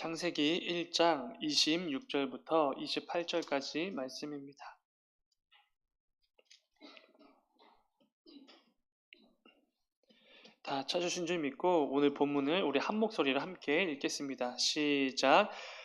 창세기 1장 26절부터 28절까지 말씀입니다. 다 찾으신 줄 믿고 오늘 본문을 우리 한 목소리로 함께 읽겠습니다. 시작.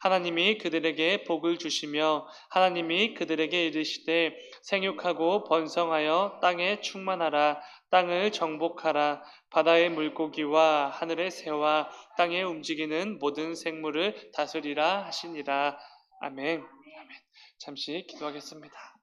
하나님이 그들에게 복을 주시며 하나님이 그들에게 이르시되 생육하고 번성하여 땅에 충만하라 땅을 정복하라 바다의 물고기와 하늘의 새와 땅에 움직이는 모든 생물을 다스리라 하시니라 아멘. 아멘. 잠시 기도하겠습니다.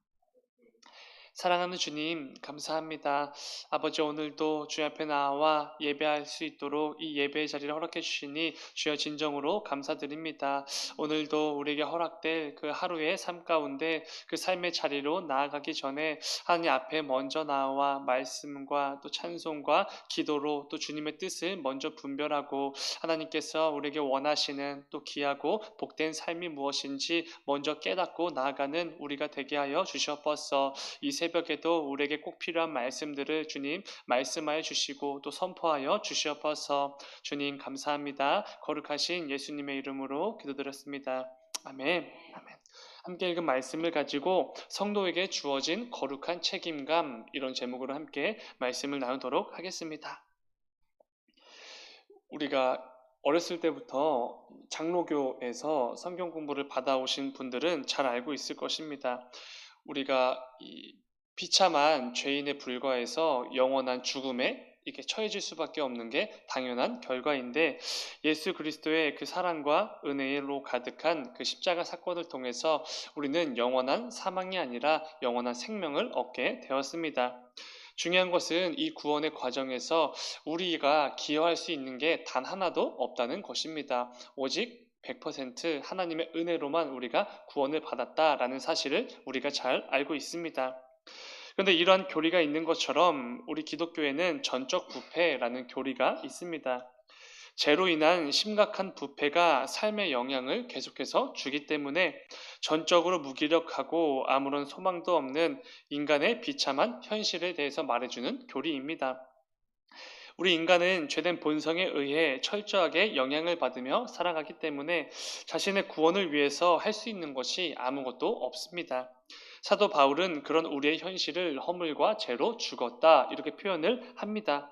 사랑하는 주님, 감사합니다. 아버지, 오늘도 주님 앞에 나와 예배할 수 있도록 이 예배의 자리를 허락해 주시니 주여 진정으로 감사드립니다. 오늘도 우리에게 허락될 그 하루의 삶 가운데 그 삶의 자리로 나아가기 전에 하나님 앞에 먼저 나와 말씀과 또 찬송과 기도로 또 주님의 뜻을 먼저 분별하고 하나님께서 우리에게 원하시는 또 귀하고 복된 삶이 무엇인지 먼저 깨닫고 나아가는 우리가 되게 하여 주시옵소서. 이 새벽에도 우리에게 꼭 필요한 말씀들을 주님 말씀하여 주시고 또 선포하여 주시옵소서. 주님 감사합니다. 거룩하신 예수님의 이름으로 기도드렸습니다. 아멘. 아멘. 함께 읽은 말씀을 가지고 성도에게 주어진 거룩한 책임감 이런 제목으로 함께 말씀을 나누도록 하겠습니다. 우리가 어렸을 때부터 장로교에서 성경 공부를 받아오신 분들은 잘 알고 있을 것입니다. 우리가 이 비참한 죄인에 불과해서 영원한 죽음에 이렇게 처해질 수밖에 없는 게 당연한 결과인데 예수 그리스도의 그 사랑과 은혜로 가득한 그 십자가 사건을 통해서 우리는 영원한 사망이 아니라 영원한 생명을 얻게 되었습니다. 중요한 것은 이 구원의 과정에서 우리가 기여할 수 있는 게 단 하나도 없다는 것입니다. 오직 100% 하나님의 은혜로만 우리가 구원을 받았다라는 사실을 우리가 잘 알고 있습니다. 그런데 이러한 교리가 있는 것처럼 우리 기독교에는 전적 부패라는 교리가 있습니다. 죄로 인한 심각한 부패가 삶의 영향을 계속해서 주기 때문에 전적으로 무기력하고 아무런 소망도 없는 인간의 비참한 현실에 대해서 말해주는 교리입니다. 우리 인간은 죄된 본성에 의해 철저하게 영향을 받으며 살아가기 때문에 자신의 구원을 위해서 할 수 있는 것이 아무것도 없습니다. 사도 바울은 그런 우리의 현실을 허물과 죄로 죽었다 이렇게 표현을 합니다.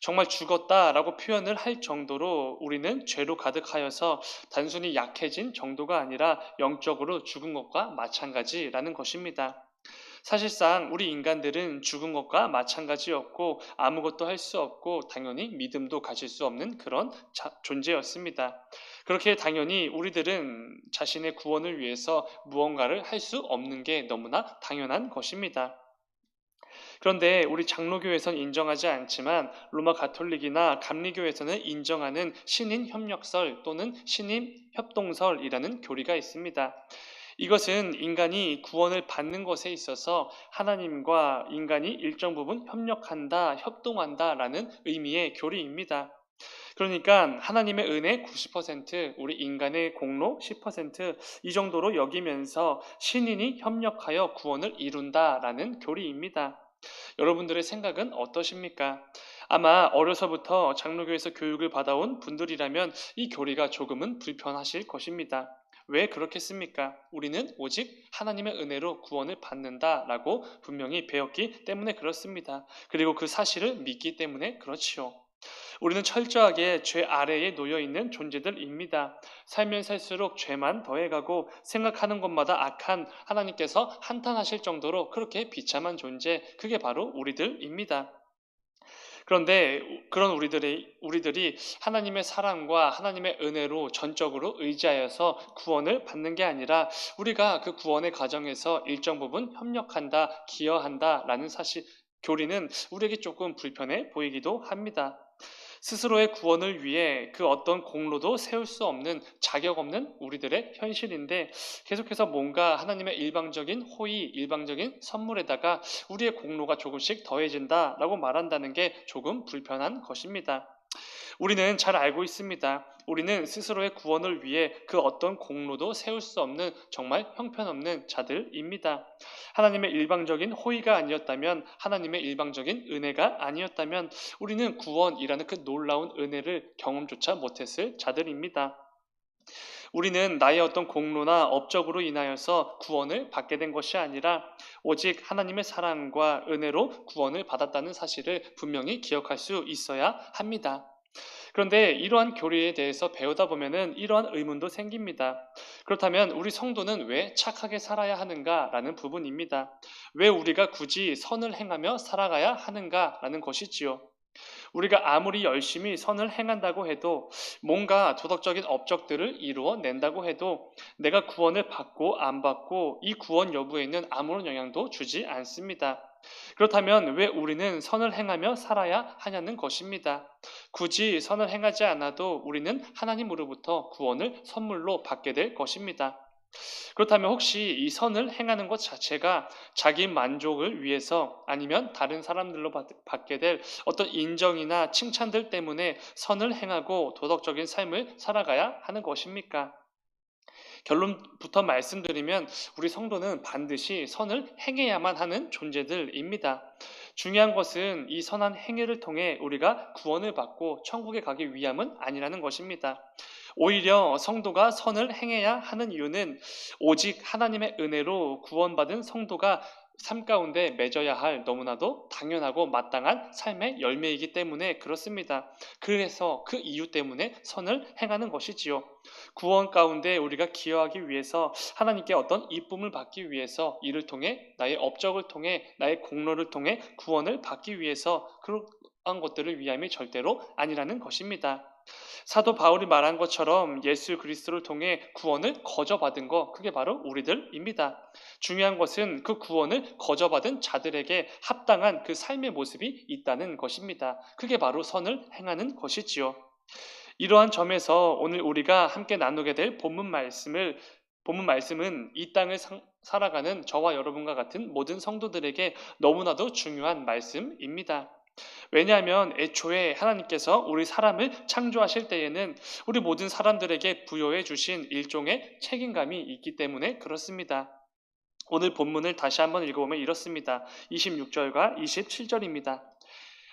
정말 죽었다라고 표현을 할 정도로 우리는 죄로 가득하여서 단순히 약해진 정도가 아니라 영적으로 죽은 것과 마찬가지라는 것입니다. 사실상 우리 인간들은 죽은 것과 마찬가지였고 아무것도 할 수 없고 당연히 믿음도 가질 수 없는 그런 자, 존재였습니다. 그렇게 당연히 우리들은 자신의 구원을 위해서 무언가를 할 수 없는 게 너무나 당연한 것입니다. 그런데 우리 장로교에선 인정하지 않지만 로마 가톨릭이나 감리교에서는 인정하는 신인 협력설 또는 신인 협동설이라는 교리가 있습니다. 이것은 인간이 구원을 받는 것에 있어서 하나님과 인간이 일정 부분 협력한다, 협동한다라는 의미의 교리입니다. 그러니까 하나님의 은혜 90%, 우리 인간의 공로 10%이 정도로 여기면서 신인이 협력하여 구원을 이룬다라는 교리입니다. 여러분들의 생각은 어떠십니까? 아마 어려서부터 장로교에서 교육을 받아온 분들이라면 이 교리가 조금은 불편하실 것입니다. 왜 그렇겠습니까? 우리는 오직 하나님의 은혜로 구원을 받는다라고 분명히 배웠기 때문에 그렇습니다. 그리고 그 사실을 믿기 때문에 그렇지요. 우리는 철저하게 죄 아래에 놓여 있는 존재들입니다. 살면 살수록 죄만 더해가고 생각하는 것마다 악한 하나님께서 한탄하실 정도로 그렇게 비참한 존재, 그게 바로 우리들입니다. 그런데 그런 우리들이 우리들이 하나님의 사랑과 하나님의 은혜로 전적으로 의지하여서 구원을 받는 게 아니라 우리가 그 구원의 과정에서 일정 부분 협력한다, 기여한다라는 사실 교리는 우리에게 조금 불편해 보이기도 합니다. 스스로의 구원을 위해 그 어떤 공로도 세울 수 없는 자격 없는 우리들의 현실인데 계속해서 뭔가 하나님의 일방적인 호의, 일방적인 선물에다가 우리의 공로가 조금씩 더해진다라고 말한다는 게 조금 불편한 것입니다. 우리는 잘 알고 있습니다. 우리는 스스로의 구원을 위해 그 어떤 공로도 세울 수 없는 정말 형편없는 자들입니다. 하나님의 일방적인 호의가 아니었다면, 하나님의 일방적인 은혜가 아니었다면, 우리는 구원이라는 그 놀라운 은혜를 경험조차 못했을 자들입니다. 우리는 나의 어떤 공로나 업적으로 인하여서 구원을 받게 된 것이 아니라 오직 하나님의 사랑과 은혜로 구원을 받았다는 사실을 분명히 기억할 수 있어야 합니다. 그런데 이러한 교리에 대해서 배우다 보면은 이러한 의문도 생깁니다. 그렇다면 우리 성도는 왜 착하게 살아야 하는가라는 부분입니다. 왜 우리가 굳이 선을 행하며 살아가야 하는가라는 것이지요. 우리가 아무리 열심히 선을 행한다고 해도 뭔가 도덕적인 업적들을 이루어 낸다고 해도 내가 구원을 받고 안 받고 이 구원 여부에는 아무런 영향도 주지 않습니다. 그렇다면 왜 우리는 선을 행하며 살아야 하냐는 것입니다. 굳이 선을 행하지 않아도 우리는 하나님으로부터 구원을 선물로 받게 될 것입니다. 그렇다면 혹시 이 선을 행하는 것 자체가 자기 만족을 위해서 아니면 다른 사람들로 받게 될 어떤 인정이나 칭찬들 때문에 선을 행하고 도덕적인 삶을 살아가야 하는 것입니까? 결론부터 말씀드리면 우리 성도는 반드시 선을 행해야만 하는 존재들입니다. 중요한 것은 이 선한 행위를 통해 우리가 구원을 받고 천국에 가기 위함은 아니라는 것입니다. 오히려 성도가 선을 행해야 하는 이유는 오직 하나님의 은혜로 구원받은 성도가 삶 가운데 맺어야 할 너무나도 당연하고 마땅한 삶의 열매이기 때문에 그렇습니다. 그래서 그 이유 때문에 선을 행하는 것이지요. 구원 가운데 우리가 기여하기 위해서 하나님께 어떤 이쁨을 받기 위해서 이를 통해 나의 업적을 통해 나의 공로를 통해 구원을 받기 위해서 그러한 것들을 위함이 절대로 아니라는 것입니다. 사도 바울이 말한 것처럼 예수 그리스도를 통해 구원을 거저받은 것, 그게 바로 우리들입니다. 중요한 것은 그 구원을 거저받은 자들에게 합당한 그 삶의 모습이 있다는 것입니다. 그게 바로 선을 행하는 것이지요. 이러한 점에서 오늘 우리가 함께 나누게 될 본문 말씀을 본문 말씀은 이 땅을 살아가는 저와 여러분과 같은 모든 성도들에게 너무나도 중요한 말씀입니다. 왜냐하면 애초에 하나님께서 우리 사람을 창조하실 때에는 우리 모든 사람들에게 부여해 주신 일종의 책임감이 있기 때문에 그렇습니다. 오늘 본문을 다시 한번 읽어보면 이렇습니다. 26절과 27절입니다.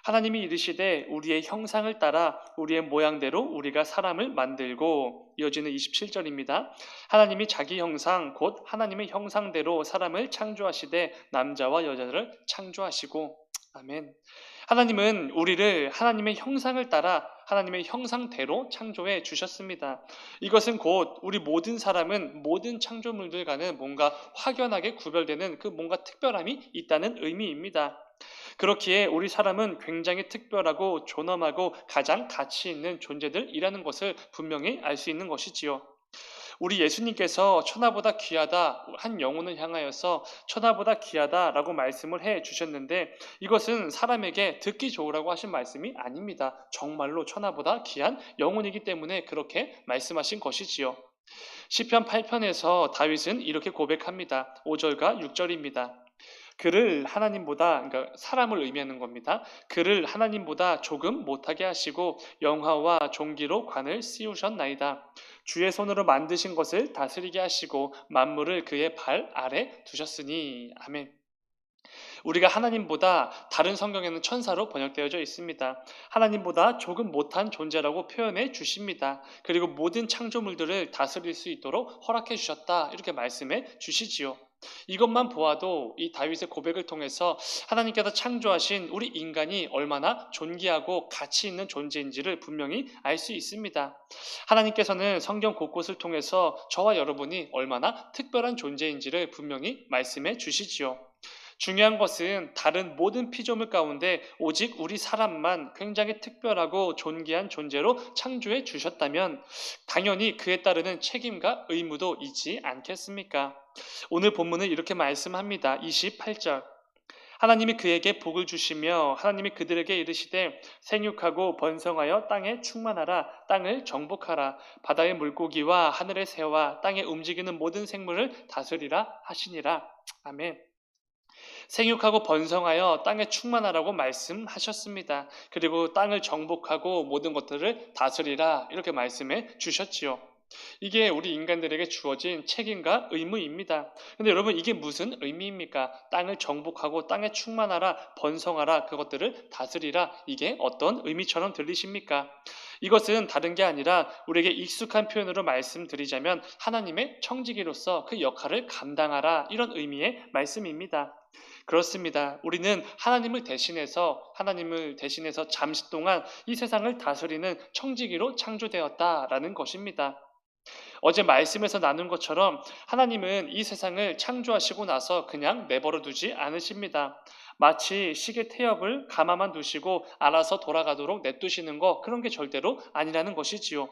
하나님이 이르시되 우리의 형상을 따라 우리의 모양대로 우리가 사람을 만들고 이어지는 27절입니다. 하나님이 자기 형상 곧 하나님의 형상대로 사람을 창조하시되 남자와 여자를 창조하시고 아멘. 하나님은 우리를 하나님의 형상을 따라 하나님의 형상대로 창조해 주셨습니다. 이것은 곧 우리 모든 사람은 모든 창조물들과는 뭔가 확연하게 구별되는 그 뭔가 특별함이 있다는 의미입니다. 그렇기에 우리 사람은 굉장히 특별하고 존엄하고 가장 가치 있는 존재들이라는 것을 분명히 알 수 있는 것이지요. 우리 예수님께서 천하보다 귀하다 한 영혼을 향하여서 천하보다 귀하다라고 말씀을 해 주셨는데 이것은 사람에게 듣기 좋으라고 하신 말씀이 아닙니다. 정말로 천하보다 귀한 영혼이기 때문에 그렇게 말씀하신 것이지요. 시편 8편에서 다윗은 이렇게 고백합니다. 5절과 6절입니다. 그를 하나님보다 그러니까 사람을 의미하는 겁니다. 그를 하나님보다 조금 못하게 하시고 영화와 종기로 관을 씌우셨나이다. 주의 손으로 만드신 것을 다스리게 하시고 만물을 그의 발 아래 두셨으니 아멘. 우리가 하나님보다 다른 성경에는 천사로 번역되어져 있습니다. 하나님보다 조금 못한 존재라고 표현해 주십니다. 그리고 모든 창조물들을 다스릴 수 있도록 허락해 주셨다. 이렇게 말씀해 주시지요. 이것만 보아도 이 다윗의 고백을 통해서 하나님께서 창조하신 우리 인간이 얼마나 존귀하고 가치 있는 존재인지를 분명히 알 수 있습니다. 하나님께서는 성경 곳곳을 통해서 저와 여러분이 얼마나 특별한 존재인지를 분명히 말씀해 주시지요. 중요한 것은 다른 모든 피조물 가운데 오직 우리 사람만 굉장히 특별하고 존귀한 존재로 창조해 주셨다면 당연히 그에 따르는 책임과 의무도 있지 않겠습니까? 오늘 본문은 이렇게 말씀합니다. 28절. 하나님이 그에게 복을 주시며 하나님이 그들에게 이르시되 생육하고 번성하여 땅에 충만하라 땅을 정복하라 바다의 물고기와 하늘의 새와 땅에 움직이는 모든 생물을 다스리라 하시니라 아멘. 생육하고 번성하여 땅에 충만하라고 말씀하셨습니다. 그리고 땅을 정복하고 모든 것들을 다스리라 이렇게 말씀해 주셨지요. 이게 우리 인간들에게 주어진 책임과 의무입니다. 근데 여러분 이게 무슨 의미입니까? 땅을 정복하고 땅에 충만하라, 번성하라, 그것들을 다스리라. 이게 어떤 의미처럼 들리십니까? 이것은 다른 게 아니라 우리에게 익숙한 표현으로 말씀드리자면 하나님의 청지기로서 그 역할을 감당하라. 이런 의미의 말씀입니다. 그렇습니다. 우리는 하나님을 대신해서 하나님을 대신해서 잠시 동안 이 세상을 다스리는 청지기로 창조되었다라는 것입니다. 어제 말씀에서 나눈 것처럼 하나님은 이 세상을 창조하시고 나서 그냥 내버려 두지 않으십니다. 마치 시계 태엽을 가마만 두시고 알아서 돌아가도록 냅두시는 거 그런 게 절대로 아니라는 것이지요.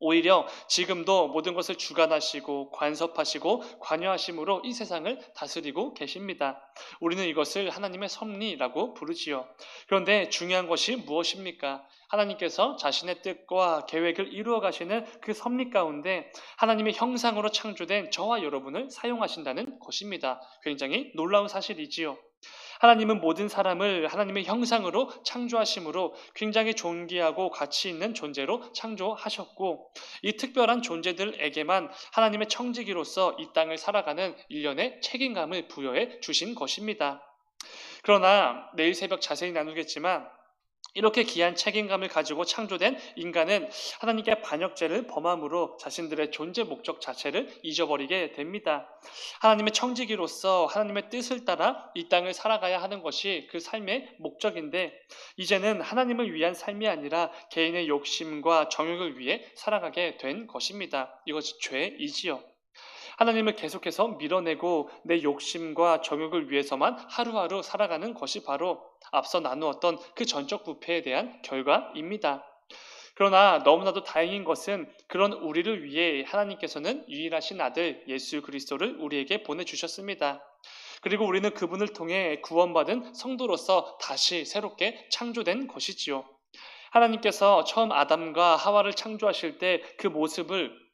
오히려 지금도 모든 것을 주관하시고 관섭하시고 관여하심으로 이 세상을 다스리고 계십니다. 우리는 이것을 하나님의 섭리라고 부르지요. 그런데 중요한 것이 무엇입니까? 하나님께서 자신의 뜻과 계획을 이루어 가시는 그 섭리 가운데 하나님의 형상으로 창조된 저와 여러분을 사용하신다는 것입니다. 굉장히 놀라운 사실이지요. 하나님은 모든 사람을 하나님의 형상으로 창조하심으로 굉장히 존귀하고 가치 있는 존재로 창조하셨고 이 특별한 존재들에게만 하나님의 청지기로서 이 땅을 살아가는 일련의 책임감을 부여해 주신 것입니다. 그러나 내일 새벽 자세히 나누겠지만 이렇게 귀한 책임감을 가지고 창조된 인간은 하나님께 반역죄를 범함으로 자신들의 존재 목적 자체를 잊어버리게 됩니다. 하나님의 청지기로서 하나님의 뜻을 따라 이 땅을 살아가야 하는 것이 그 삶의 목적인데 이제는 하나님을 위한 삶이 아니라 개인의 욕심과 정욕을 위해 살아가게 된 것입니다. 이것이 죄이지요. 하나님을 계속해서 밀어내고 내 욕심과 정욕을 위해서만 하루하루 살아가는 것이 바로 앞서 나누었던 그 전적 부패에 대한 결과입니다. 그러나 너무나도 다행인 것은 그런 우리를 위해 하나님께서는 유일하신 아들 예수 그리스도를 우리에게 보내주셨습니다. 그리고 우리는 그분을 통해 구원받은 성도로서 다시 새롭게 창조된 것이지요. 하나님께서 처음 아담과 하와를 창조하실 때 그 모습을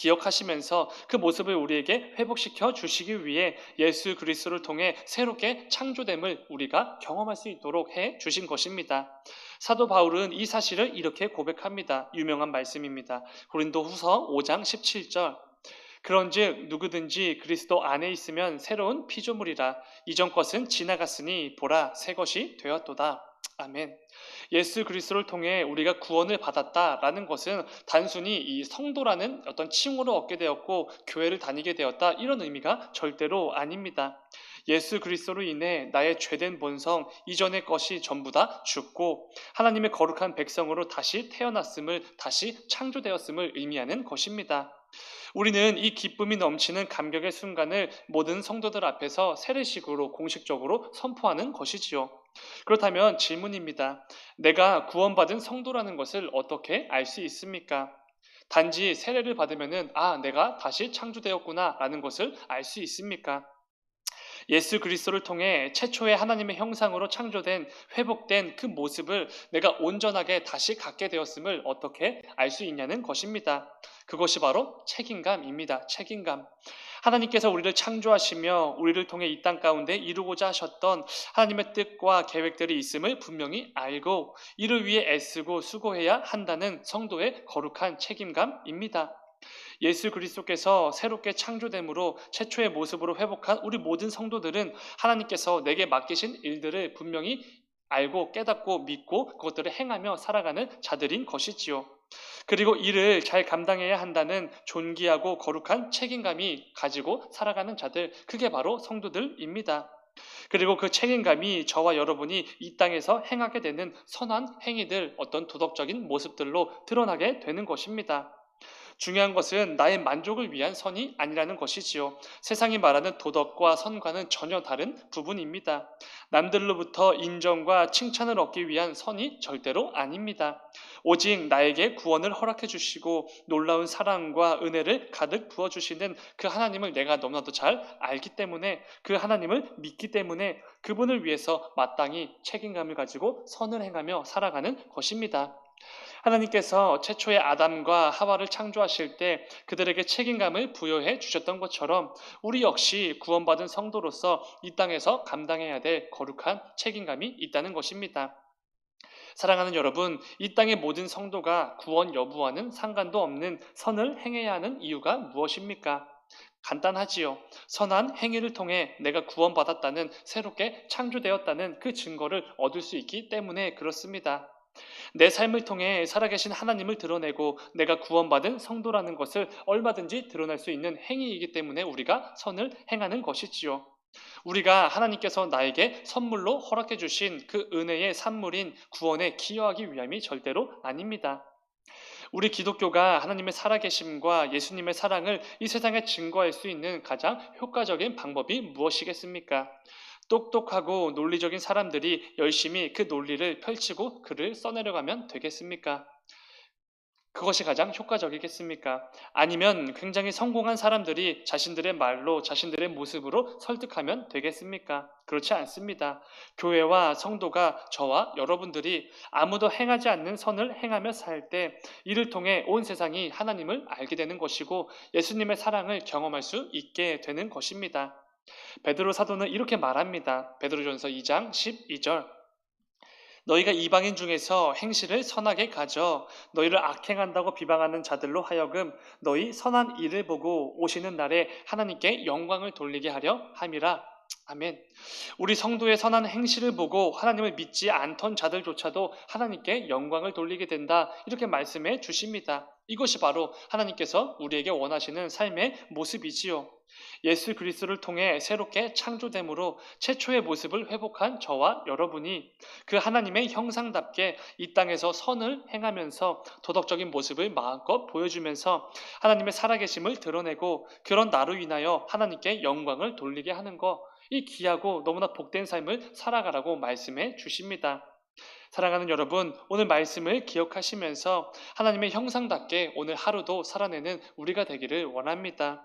기억하시면서 그 모습을 우리에게 회복시켜 주시기 위해 예수 그리스도를 통해 새롭게 창조됨을 우리가 경험할 수 있도록 해 주신 것입니다. 사도 바울은 이 사실을 이렇게 고백합니다. 유명한 말씀입니다. 고린도 후서 5장 17절. 그런즉 누구든지 그리스도 안에 있으면 새로운 피조물이라 이전 것은 지나갔으니 보라 새 것이 되었도다. 아멘. 예수 그리스도를 통해 우리가 구원을 받았다라는 것은 단순히 이 성도라는 어떤 칭호를 얻게 되었고 교회를 다니게 되었다 이런 의미가 절대로 아닙니다. 예수 그리스도로 인해 나의 죄된 본성 이전의 것이 전부 다 죽고 하나님의 거룩한 백성으로 다시 태어났음을 다시 창조되었음을 의미하는 것입니다. 우리는 이 기쁨이 넘치는 감격의 순간을 모든 성도들 앞에서 세례식으로 공식적으로 선포하는 것이지요. 그렇다면 질문입니다. 내가 구원받은 성도라는 것을 어떻게 알 수 있습니까? 단지 세례를 받으면은 아, 내가 다시 창조되었구나라는 것을 알 수 있습니까? 예수 그리스도를 통해 최초의 하나님의 형상으로 창조된 회복된 그 모습을 내가 온전하게 다시 갖게 되었음을 어떻게 알 수 있냐는 것입니다. 그것이 바로 책임감입니다. 책임감. 하나님께서 우리를 창조하시며 우리를 통해 이 땅 가운데 이루고자 하셨던 하나님의 뜻과 계획들이 있음을 분명히 알고 이를 위해 애쓰고 수고해야 한다는 성도의 거룩한 책임감입니다. 예수 그리스도께서 새롭게 창조됨으로 최초의 모습으로 회복한 우리 모든 성도들은 하나님께서 내게 맡기신 일들을 분명히 알고 깨닫고 믿고 그것들을 행하며 살아가는 자들인 것이지요. 그리고 이를 잘 감당해야 한다는 존귀하고 거룩한 책임감이 가지고 살아가는 자들, 그게 바로 성도들입니다. 그리고 그 책임감이 저와 여러분이 이 땅에서 행하게 되는 선한 행위들, 어떤 도덕적인 모습들로 드러나게 되는 것입니다. 중요한 것은 나의 만족을 위한 선이 아니라는 것이지요. 세상이 말하는 도덕과 선과는 전혀 다른 부분입니다. 남들로부터 인정과 칭찬을 얻기 위한 선이 절대로 아닙니다. 오직 나에게 구원을 허락해 주시고 놀라운 사랑과 은혜를 가득 부어 주시는 그 하나님을 내가 너무나도 잘 알기 때문에 그 하나님을 믿기 때문에 그분을 위해서 마땅히 책임감을 가지고 선을 행하며 살아가는 것입니다. 하나님께서 최초의 아담과 하와를 창조하실 때 그들에게 책임감을 부여해 주셨던 것처럼 우리 역시 구원받은 성도로서 이 땅에서 감당해야 될 거룩한 책임감이 있다는 것입니다. 사랑하는 여러분, 이 땅의 모든 성도가 구원 여부와는 상관도 없는 선을 행해야 하는 이유가 무엇입니까? 간단하지요. 선한 행위를 통해 내가 구원받았다는 새롭게 창조되었다는 그 증거를 얻을 수 있기 때문에 그렇습니다. 내 삶을 통해 살아계신 하나님을 드러내고 내가 구원받은 성도라는 것을 얼마든지 드러낼 수 있는 행위이기 때문에 우리가 선을 행하는 것이지요. 우리가 하나님께서 나에게 선물로 허락해 주신 그 은혜의 산물인 구원에 기여하기 위함이 절대로 아닙니다. 우리 기독교가 하나님의 살아계심과 예수님의 사랑을 이 세상에 증거할 수 있는 가장 효과적인 방법이 무엇이겠습니까? 똑똑하고 논리적인 사람들이 열심히 그 논리를 펼치고 글을 써내려가면 되겠습니까? 그것이 가장 효과적이겠습니까? 아니면 굉장히 성공한 사람들이 자신들의 말로 자신들의 모습으로 설득하면 되겠습니까? 그렇지 않습니다. 교회와 성도가 저와 여러분들이 아무도 행하지 않는 선을 행하며 살 때 이를 통해 온 세상이 하나님을 알게 되는 것이고 예수님의 사랑을 경험할 수 있게 되는 것입니다. 베드로 사도는 이렇게 말합니다. 베드로전서 2장 12절. 너희가 이방인 중에서 행실을 선하게 가져 너희를 악행한다고 비방하는 자들로 하여금 너희 선한 일을 보고 오시는 날에 하나님께 영광을 돌리게 하려 함이라. 아멘. 우리 성도의 선한 행실을 보고 하나님을 믿지 않던 자들조차도 하나님께 영광을 돌리게 된다. 이렇게 말씀해 주십니다. 이것이 바로 하나님께서 우리에게 원하시는 삶의 모습이지요. 예수 그리스도를 통해 새롭게 창조됨으로 최초의 모습을 회복한 저와 여러분이 그 하나님의 형상답게 이 땅에서 선을 행하면서 도덕적인 모습을 마음껏 보여주면서 하나님의 살아계심을 드러내고 그런 나로 인하여 하나님께 영광을 돌리게 하는 것, 이 귀하고 너무나 복된 삶을 살아가라고 말씀해 주십니다. 사랑하는 여러분, 오늘 말씀을 기억하시면서 하나님의 형상답게 오늘 하루도 살아내는 우리가 되기를 원합니다.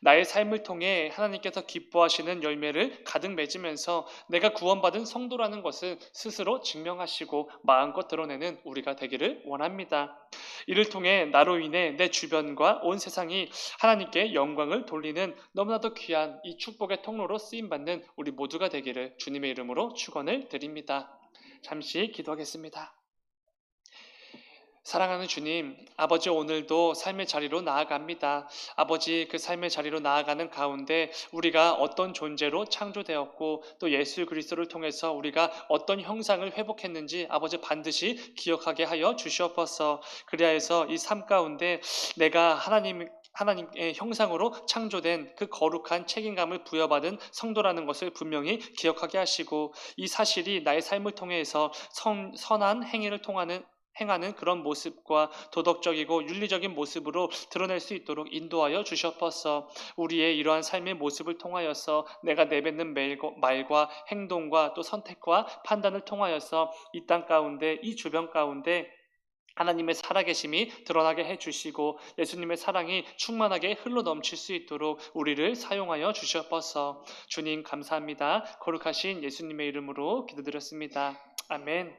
나의 삶을 통해 하나님께서 기뻐하시는 열매를 가득 맺으면서 내가 구원받은 성도라는 것을 스스로 증명하시고 마음껏 드러내는 우리가 되기를 원합니다. 이를 통해 나로 인해 내 주변과 온 세상이 하나님께 영광을 돌리는 너무나도 귀한 이 축복의 통로로 쓰임 받는 우리 모두가 되기를 주님의 이름으로 축원을 드립니다. 잠시 기도하겠습니다. 사랑하는 주님, 아버지 오늘도 삶의 자리로 나아갑니다. 아버지 그 삶의 자리로 나아가는 가운데 우리가 어떤 존재로 창조되었고 또 예수 그리스도를 통해서 우리가 어떤 형상을 회복했는지 아버지 반드시 기억하게 하여 주시옵소서. 그리하여서 이 삶 가운데 내가 하나님 하나님의 형상으로 창조된 그 거룩한 책임감을 부여받은 성도라는 것을 분명히 기억하게 하시고 이 사실이 나의 삶을 통해서 선, 선한 행위를 통하는 행하는 그런 모습과 도덕적이고 윤리적인 모습으로 드러낼 수 있도록 인도하여 주셨어서 우리의 이러한 삶의 모습을 통하여서 내가 내뱉는 말과 행동과 또 선택과 판단을 통하여서 이 땅 가운데 이 주변 가운데 하나님의 살아계심이 드러나게 해 주시고 예수님의 사랑이 충만하게 흘러 넘칠 수 있도록 우리를 사용하여 주셨어서 주님 감사합니다. 거룩하신 예수님의 이름으로 기도드렸습니다. 아멘.